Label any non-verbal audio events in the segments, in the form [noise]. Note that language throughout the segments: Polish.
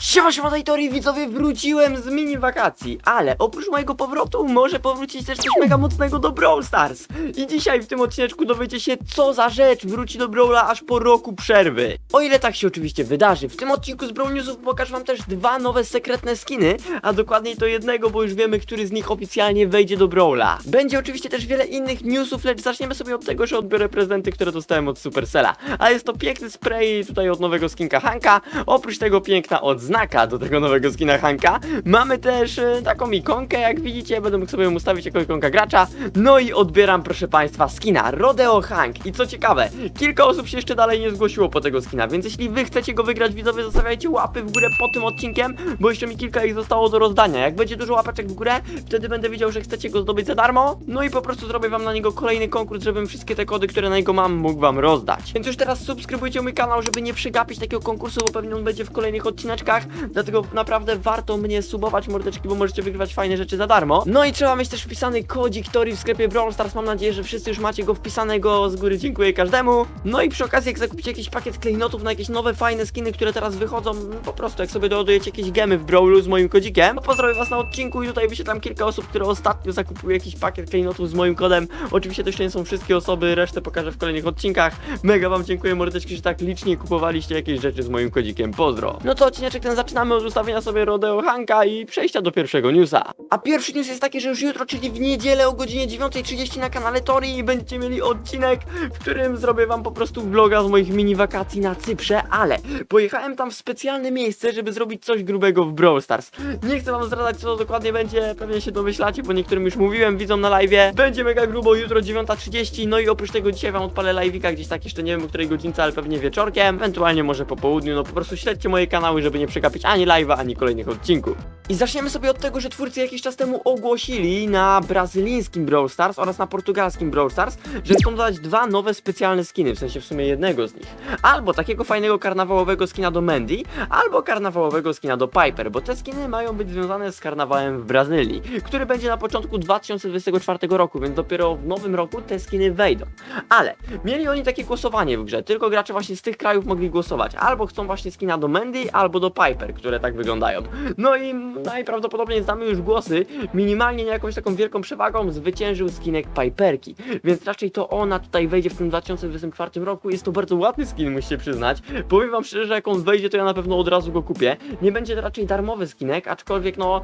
Siema, siema, Dajtori, widzowie, wróciłem z mini wakacji, ale oprócz mojego powrotu może powrócić też coś mega mocnego do Brawl Stars. I dzisiaj w tym odcineczku dowiecie się, co za rzecz wróci do Brawla aż po roku przerwy. O ile tak się oczywiście wydarzy, w tym odcinku z Brawl Newsów pokażę wam też dwa nowe sekretne skiny, a dokładniej to jednego, bo już wiemy, który z nich oficjalnie wejdzie do Brawla. Będzie oczywiście też wiele innych newsów, lecz zaczniemy sobie od tego, że odbiorę prezenty, które dostałem od Supercella. A jest to piękny spray tutaj od nowego skinka Hanka, oprócz tego piękna odznaka do tego nowego skina Hanka. Mamy też e, taką ikonkę, jak widzicie, będę mógł sobie ją ustawić jako ikonka gracza. No i odbieram, proszę państwa, skina Rodeo Hank. I co ciekawe, kilka osób się jeszcze dalej nie zgłosiło po tego skina, więc jeśli wy chcecie go wygrać, widzowie, zostawiajcie łapy w górę pod tym odcinkiem, bo jeszcze mi kilka ich zostało do rozdania. Jak będzie dużo łapeczek w górę, wtedy będę wiedział, że chcecie go zdobyć za darmo. No i po prostu zrobię wam na niego kolejny konkurs, żebym wszystkie te kody, które na niego mam, mógł wam rozdać. Więc już teraz subskrybujcie mój kanał, żeby nie przegapić takiego konkursu, bo pewnie on będzie w kolejnych odcineczkach. Dlatego naprawdę warto mnie subować, mordeczki, bo możecie wygrywać fajne rzeczy za darmo. No i trzeba mieć też wpisany kodzik Tori w sklepie Brawl Stars. Mam nadzieję, że wszyscy już macie go wpisanego. Z góry dziękuję każdemu. No i przy okazji, jak zakupicie jakiś pakiet klejnotów na jakieś nowe, fajne skiny, które teraz wychodzą, po prostu jak sobie doładujecie jakieś gemy w Brawlu z moim kodzikiem, to pozdrowię was na odcinku i tutaj wyświetlam kilka osób, które ostatnio zakupiły jakiś pakiet klejnotów z moim kodem. Oczywiście to jeszcze nie są wszystkie osoby, resztę pokażę w kolejnych odcinkach. Mega wam dziękuję mordeczki, że tak licznie kupowaliście jakieś rzeczy z moim kodzikiem. Pozdro. No to odcineczek ten zaczynamy od ustawienia sobie Rodeo Hanka i przejścia do pierwszego newsa. A pierwszy news jest taki, że już jutro, czyli w niedzielę o godzinie 9.30 na kanale Tori będziecie mieli odcinek, w którym zrobię wam po prostu vloga z moich mini wakacji na Cyprze, ale pojechałem tam w specjalne miejsce, żeby zrobić coś grubego w Brawl Stars. Nie chcę wam zdradzać co to dokładnie będzie, pewnie się domyślacie, bo niektórym już mówiłem, widzą na live. Będzie mega grubo jutro 9.30, no i oprócz tego dzisiaj wam odpalę live'ika gdzieś tak jeszcze nie wiem o której godzince, ale pewnie wieczorkiem, ewentualnie może po południu, no po prostu śledźcie moje kanały, żeby nie ani live'a, ani kolejnych odcinków. I zaczniemy sobie od tego, że twórcy jakiś czas temu ogłosili na brazylijskim Brawl Stars oraz na portugalskim Brawl Stars, że chcą dodać dwa nowe specjalne skiny, w sensie w sumie jednego z nich. Albo takiego fajnego karnawałowego skina do Mandy, albo karnawałowego skina do Piper, bo te skiny mają być związane z karnawałem w Brazylii, który będzie na początku 2024 roku, więc dopiero w nowym roku te skiny wejdą. Ale mieli oni takie głosowanie w grze, tylko gracze właśnie z tych krajów mogli głosować, albo chcą właśnie skina do Mandy, albo do Piper, które tak wyglądają. No i najprawdopodobniej znamy już głosy, minimalnie nie jakąś taką wielką przewagą zwyciężył skinek Piperki, więc raczej to ona tutaj wejdzie w tym 2024 roku, jest to bardzo ładny skin, musicie przyznać. Powiem wam szczerze, że jak on wejdzie, to ja na pewno od razu go kupię. Nie będzie to raczej darmowy skinek, aczkolwiek no,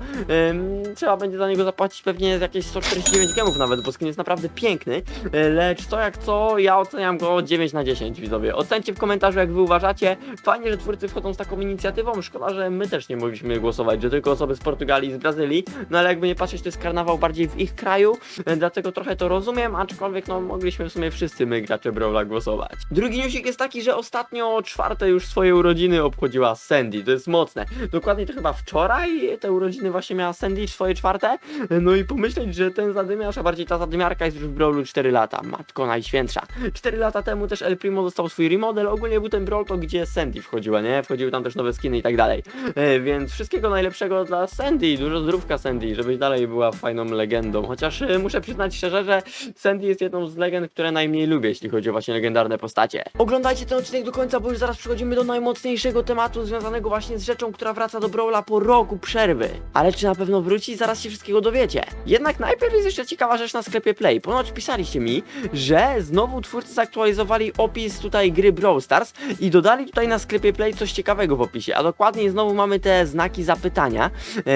ym, trzeba będzie za niego zapłacić pewnie jakieś 149 gemów nawet, bo skin jest naprawdę piękny, e, lecz co jak co, ja oceniam go 9 na 10 widzowie. Ocencie w komentarzu jak wy uważacie. Fajnie, że twórcy wchodzą z taką inicjatywą, szkoda, że my też nie mogliśmy głosować, że tylko osoby z Portugalii i z Brazylii, no ale jakby nie patrzeć, to jest karnawał bardziej w ich kraju, e, dlatego trochę to rozumiem, aczkolwiek no mogliśmy w sumie wszyscy my gracze Brawla głosować. Drugi newsik jest taki, że ostatnio czwarte już swoje urodziny obchodziła Sandy, to jest mocne. Dokładnie to chyba wczoraj te urodziny właśnie miała Sandy, swoje czwarte, no i pomyśleć, że ten zadymiarz, a bardziej ta zadymiarka jest już w Brawlu 4 lata, matko najświętsza. 4 lata temu też El Primo dostał swój remodel, ogólnie był ten Brawl to gdzie Sandy wchodziła, nie? Wchodziły tam też nowe skiny i tak dalej. E, więc wszystkiego najlepszego dla Sandy, dużo zdrówka Sandy, żebyś dalej była fajną legendą. Chociaż e, muszę przyznać szczerze, że Sandy jest jedną z legend, które najmniej lubię, jeśli chodzi o właśnie legendarne postacie. Oglądajcie ten odcinek do końca, bo już zaraz przechodzimy do najmocniejszego tematu związanego właśnie z rzeczą, która wraca do Brawla po roku przerwy. Ale czy na pewno wróci? Zaraz się wszystkiego dowiecie. Jednak najpierw jest jeszcze ciekawa rzecz na sklepie Play. Ponoć pisaliście mi, że znowu twórcy zaktualizowali opis tutaj gry Brawl Stars i dodali tutaj na sklepie Play coś ciekawego w opisie, a dokładniej znowu mamy te znaki zapytania,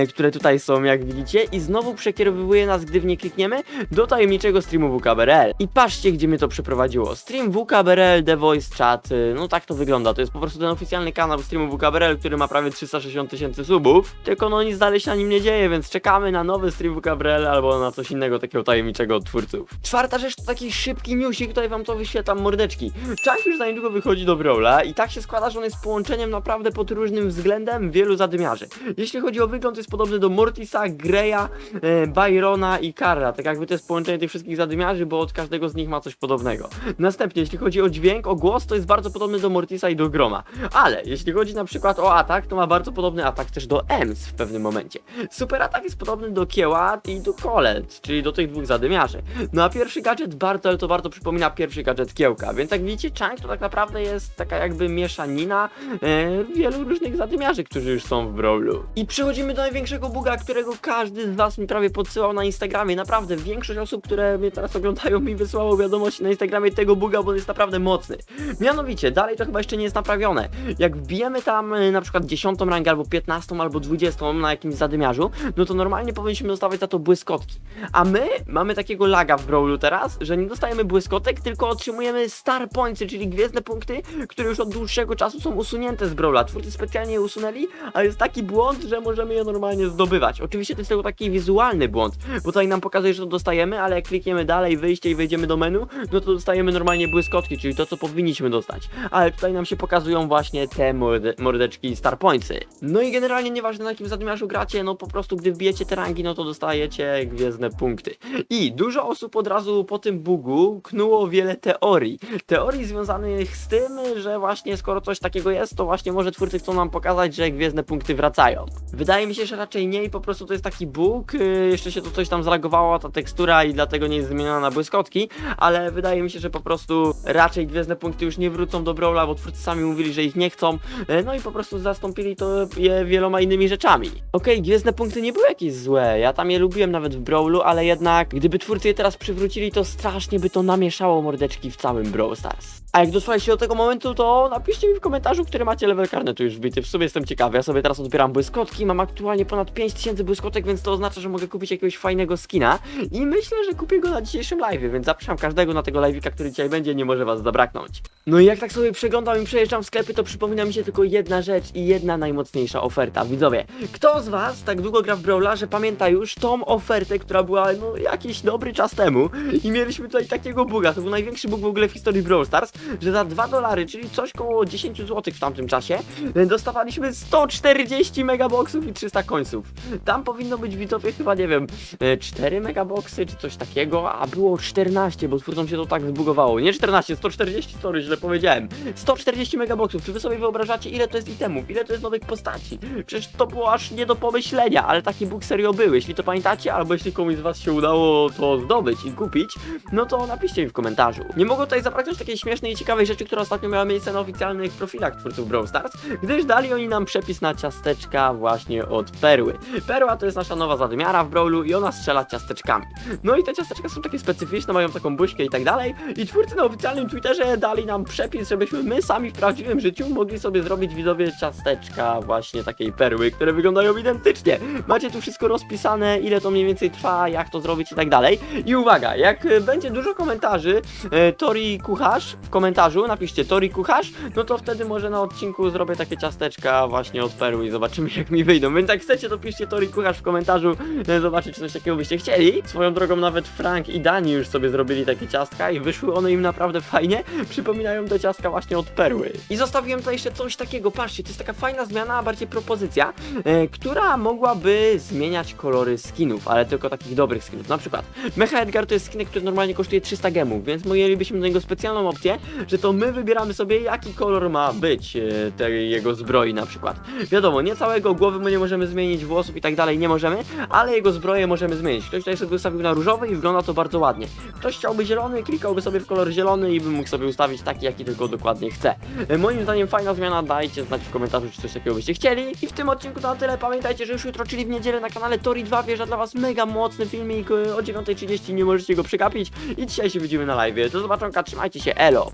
które tutaj są, jak widzicie, i znowu przekierowuje nas, gdy w nie klikniemy, do tajemniczego streamu WKBRL. I patrzcie, gdzie mnie to przeprowadziło. Stream WKBRL, The Voice Chat, y, no tak to wygląda. To jest po prostu ten oficjalny kanał streamu WKBRL, który ma prawie 360 tysięcy subów. Tylko no nic dalej się na nim nie dzieje, więc czekamy na nowy stream WKBRL albo na coś innego takiego tajemniczego od twórców. Czwarta rzecz to taki szybki newsik, tutaj wam to wyświetlam mordeczki. Czas już za niedługo wychodzi do Brawla i tak się składa, że on jest połączeniem naprawdę pod różnym względem wielu zadymiarzy. Jeśli chodzi o wygląd jest podobny do Mortisa, Greya, e, Byrona i Karla. Tak jakby to jest połączenie tych wszystkich zadymiarzy, bo od każdego z nich ma coś podobnego. Następnie, jeśli chodzi o dźwięk, o głos, to jest bardzo podobny do Mortisa i do Groma. Ale jeśli chodzi na przykład o atak, to ma bardzo podobny atak też do Ems w pewnym momencie. Super atak jest podobny do Kieła i do Colet, czyli do tych dwóch zadymiarzy. No a pierwszy gadżet ale to bardzo przypomina pierwszy gadżet Kiełka, więc jak widzicie, Chang to tak naprawdę jest taka jakby mieszanina e, wielu różnych zadymiarzy, którzy już są w Brawlu. I przechodzimy do największego buga, którego każdy z was mi prawie podsyłał na Instagramie. Naprawdę, większość osób, które mnie teraz oglądają, mi wysłało wiadomości na Instagramie tego buga, bo jest naprawdę mocny. Mianowicie, dalej to chyba jeszcze nie jest naprawione. Jak wbijemy tam e, na przykład 10 rangę, albo 15, albo 20 na jakimś zadymiarzu, no to normalnie powinniśmy dostawać za to błyskotki. A my mamy takiego laga w Brawlu teraz, że nie dostajemy błyskotek, tylko otrzymujemy star pointsy, czyli gwiezdne punkty, które już od dłuższego czasu są usunięte z Brawla. Twórcy specjalnie je usunęli, a jest taki błąd, że możemy je normalnie zdobywać. Oczywiście to jest tylko taki wizualny błąd, bo tutaj nam pokazuje, że to dostajemy, ale jak klikniemy dalej, wyjście i wejdziemy do menu, no to dostajemy normalnie błyskotki, czyli to, co powinniśmy dostać. Ale tutaj nam się pokazują właśnie te morde mordeczki Star Pointsy. No i generalnie nieważne na jakim zadymiarzu gracie, no po prostu gdy wbijecie te rangi, no to dostajecie gwiezdne punkty. I dużo osób od razu po tym bugu knuło wiele teorii. Teorii związanych z tym, że właśnie skoro coś takiego jest, to właśnie może twórcy chcą nam pokazać, że gwiezdne punkty wracają. Wydaje mi się, że raczej nie i po prostu to jest taki bug, yy, jeszcze się to coś tam zlagowało, ta tekstura i dlatego nie jest zmieniona na błyskotki, ale wydaje mi się, że po prostu raczej gwiezdne punkty już nie wrócą do Brawla, bo twórcy sami mówili, że ich nie chcą, yy, no i po prostu zastąpili to je wieloma innymi rzeczami. Okej, gwiezdne punkty nie były jakieś złe, ja tam je lubiłem nawet w Brawlu, ale jednak gdyby twórcy je teraz przywrócili, to strasznie by to namieszało mordeczki w całym Brawl Stars. A jak dotrwaliście do tego momentu, to napiszcie mi w komentarzu, który macie level karnetu już wbity. W sumie jestem ciekawy. Ja sobie teraz odbieram błyskotki. Mam aktualnie ponad 5000 błyskotek, więc to oznacza, że mogę kupić jakiegoś fajnego skina. I myślę, że kupię go na dzisiejszym live, więc zapraszam każdego na tego live'ika, który dzisiaj będzie. Nie może was zabraknąć. No i jak tak sobie przeglądam i przejeżdżam sklepy, to przypomina mi się tylko jedna rzecz i jedna najmocniejsza oferta. Widzowie, kto z was tak długo gra w Brawla, że pamięta już tą ofertę, która była no jakiś dobry czas temu i mieliśmy tutaj takiego buga. To był największy bug w ogóle w historii Brawl Stars, że za 2 dolary, czyli coś koło 10 zł w tamtym czasie, dostawaliśmy 140 megaboxów i 300 końców. Tam powinno być widzowie chyba, nie wiem, e, 4 megaboxy czy coś takiego, a było 14, bo twórcom się to tak zbugowało. Nie 14, 140, sorry, źle powiedziałem. 140 megaboxów. Czy wy sobie wyobrażacie, ile to jest itemów, ile to jest nowych postaci? Przecież to było aż nie do pomyślenia, ale taki bóg serio był. Jeśli to pamiętacie, albo jeśli komuś z was się udało to zdobyć i kupić, no to napiszcie mi w komentarzu. Nie mogę tutaj zabraknąć takiej śmiesznej i ciekawej rzeczy, która ostatnio miała miejsce na oficjalnych profilach twórców Brawl Stars, gdyż dali oni nam przepis na ciasteczka właśnie od Perły. Perła to jest nasza nowa zadymiara w Brawlu i ona strzela ciasteczkami. No i te ciasteczka są takie specyficzne, mają taką buźkę i tak dalej i twórcy na oficjalnym Twitterze dali nam przepis, żebyśmy my sami w prawdziwym życiu mogli sobie zrobić widzowie ciasteczka właśnie takiej perły, które wyglądają identycznie. Macie tu wszystko rozpisane, ile to mniej więcej trwa, jak to zrobić i tak dalej. I uwaga, jak e, będzie dużo komentarzy, e, Tori Kucharz w komentarzu, napiszcie Tori Kucharz, no to wtedy może na odcinku zrobię takie ciasteczka właśnie od perły i zobaczymy [laughs] jak mi wyjdą. Więc jak chcecie, to piszcie Tori Kucharz w komentarzu, e, zobaczyć czy coś takiego byście chcieli. Swoją drogą nawet Frank i Dani już sobie zrobili takie ciastka i wyszły one im naprawdę fajnie. Przypominają te ciastka właśnie od perły. I zostawiłem tutaj jeszcze coś takiego, patrzcie, to jest taka fajna zmiana, a bardziej propozycja, e, która mogłaby zmieniać kolory skinów, ale tylko takich dobrych skinów. Na przykład Mecha Edgar to jest skinek, który normalnie kosztuje 300 gemów, więc mielibyśmy do niego specjalną opcję, że to my wybieramy sobie jaki kolor ma być e, tej jego zbroi na przykład. Wiadomo, nie całego głowy mu nie możemy zmienić, włosów i tak dalej nie możemy, ale jego zbroję możemy zmienić. Ktoś tutaj sobie ustawił na różowy i wygląda to bardzo ładnie. Ktoś chciałby zielony, klikałby sobie w kolor zielony i by mógł sobie ustawić taki, jaki tylko dokładnie chce. E, Moim zdaniem fajna zmiana, dajcie znać w komentarzu, czy coś takiego byście chcieli. I w tym odcinku to na tyle. Pamiętajcie, że już jutro, czyli w niedzielę na kanale Tori 2 wjeżdża dla was mega mocny filmik e, o 9.30, nie możecie go przegapić. I dzisiaj się widzimy na live. Do zobaczenia, trzymajcie się, elo!